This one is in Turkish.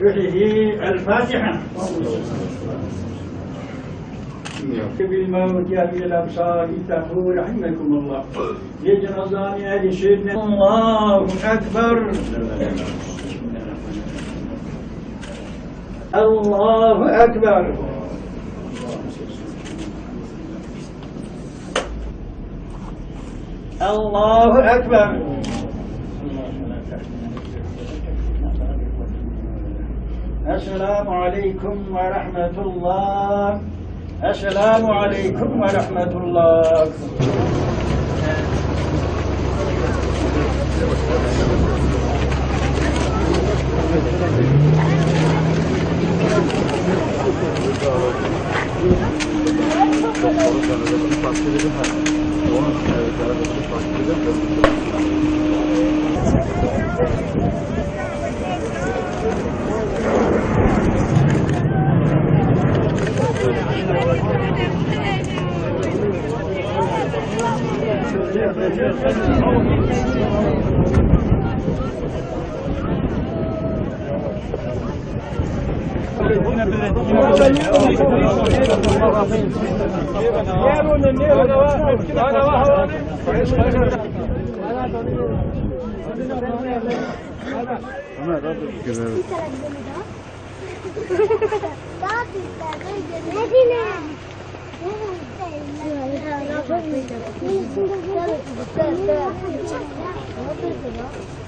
به الفاتحة بالموت يا في الأبصار تقول رحمكم الله يجرزان أهل سيدنا الله أكبر الله أكبر الله أكبر. Esselamu Aleyküm ve Rahmetullah. Esselamu Aleyküm ve Rahmetullah. Onun evet, bir fark edeceğim. Ne Oui, c'est bon.